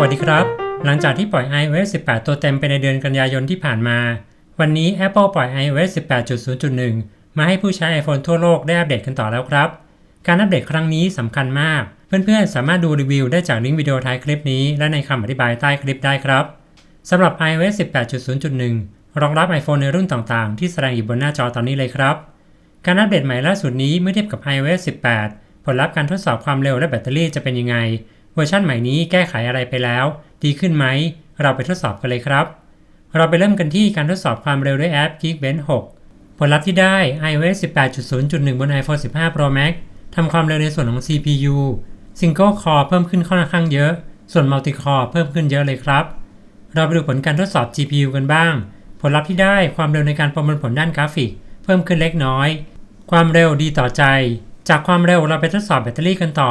วัสดีครับ หลังจากที่ปล่อย iOS 18 ตัวเต็มไปในเดือนกันยายนที่ผ่านมา วันนี้ Apple ปล่อย iOS 18.0.1 มาให้ผู้ใช้ iPhone ทั่วโลกได้อัปเดตกันต่อแล้วครับ การอัปเดตครั้งนี้สำคัญมาก เพื่อนๆ สามารถดูรีวิวได้จากลิงก์วิดีโอท้ายคลิปนี้ และในคำอธิบายใต้คลิปได้ครับสำหรับ iOS 18.0.1 รองรับ iPhone ในรุ่นต่างๆ ที่แสดงอยู่บนหน้าจอตอนนี้เลยครับ การอัปเดตใหม่ล่าสุดนี้เมื่อเทียบกับ iOS 18 ผลลัพธ์การทดสอบความเร็วและแบตเตอรี่จะเป็นยังไง เวอร์ชันใหม่นี้แก้ไขอะไรไปแล้ว ดีขึ้นไหม เราไปทดสอบกันเลยครับ เราไปเริ่มกันที่การทดสอบความเร็วด้วยแอป Geekbench 6 ผลลัพธ์ที่ได้ iOS 18.0.1 บน iPhone 15 Pro Max ทำความเร็วในส่วนของ CPU Single Core เพิ่มขึ้นค่อนข้างเยอะ ส่วน Multi Core เพิ่มขึ้นเยอะเลยครับ เราไปดูผลการทดสอบ GPU กันบ้าง ผลลัพธ์ที่ได้ความเร็วในการประมวลผลด้านกราฟิก เพิ่มขึ้นเล็กน้อย ความเร็วดีต่อใจ จากความเร็วเราไปทดสอบแบตเตอรี่กันต่อ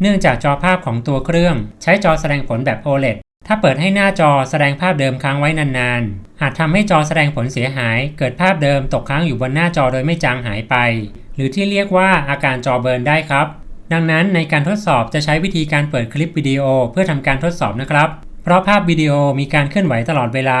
เนื่องจากจอภาพของตัวเครื่อง ใช้จอแสดงผลแบบ OLED ถ้าเปิดให้หน้าจอแสดงภาพเดิมค้างไว้นานๆ อาจทำให้จอแสดงผลเสียหาย เกิดภาพเดิมตกค้างอยู่บนหน้าจอโดยไม่จางหายไป หรือที่เรียกว่าอาการจอเบิร์นได้ครับ ดังนั้นในการทดสอบจะใช้วิธีการเปิดคลิปวิดีโอเพื่อทำการทดสอบนะครับ เพราะภาพวิดีโอมีการเคลื่อนไหวตลอดเวลา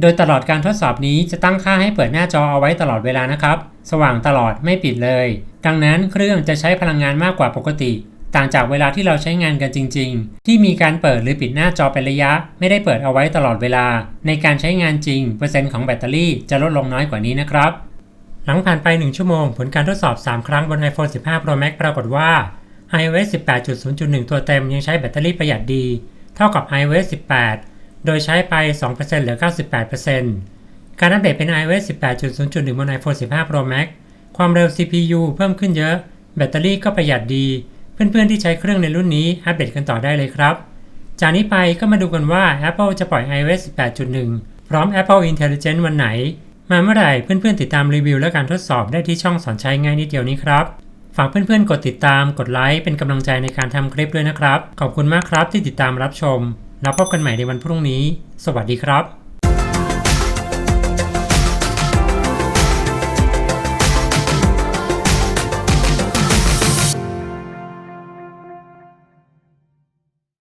โดยตลอดการทดสอบนี้จะตั้งค่าให้เปิดหน้าจอเอาไว้ตลอดเวลานะครับ สว่างตลอดไม่ปิดเลย ดังนั้นเครื่องจะใช้พลังงานมากกว่าปกติ ต่างจากเวลาที่เราใช้งานกันจริง ๆ ที่มีการเปิดหรือปิดหน้าจอเป็นระยะ ไม่ได้เปิดเอาไว้ตลอดเวลา ในการใช้งานจริง เปอร์เซ็นต์ของแบตเตอรี่จะลดลงน้อยกว่านี้นะครับ หลังผ่านไป 1 ชั่วโมง ผลการทดสอบ 3 ครั้งบน iPhone 15 Pro Max ปรากฏว่า iOS 18.0.1 ตัวเต็มยังใช้แบตเตอรี่ประหยัดดี เท่ากับ iOS 18 โดยใช้ไป 2%เหลือ 98%การอัปเดตเป็น iOS 18.0.1 บน iPhone 15 Pro Max ความเร็ว CPU เพิ่มขึ้นเยอะ แบตเตอรี่ก็ประหยัดดี เพื่อนๆที่ใช้เครื่องในรุ่นนี้อัปเดตกันต่อได้เลยครับ จากนี้ไปก็มาดูกันว่า Apple จะปล่อย iOS 18.1 พร้อม Apple Intelligence วันไหน มาเมื่อไหร่เพื่อนๆติดตามรีวิวและการทดสอบได้ที่ช่องสอนใช้ง่ายนิดเดียวนี้ครับ ฝากเพื่อนๆกดติดตาม กดไลค์เป็นกำลังใจในการทำคลิปด้วยนะครับ ขอบคุณมากครับที่ติดตามรับชม แล้วพบกันใหม่ในวันพรุ่งนี้ สวัสดีครับ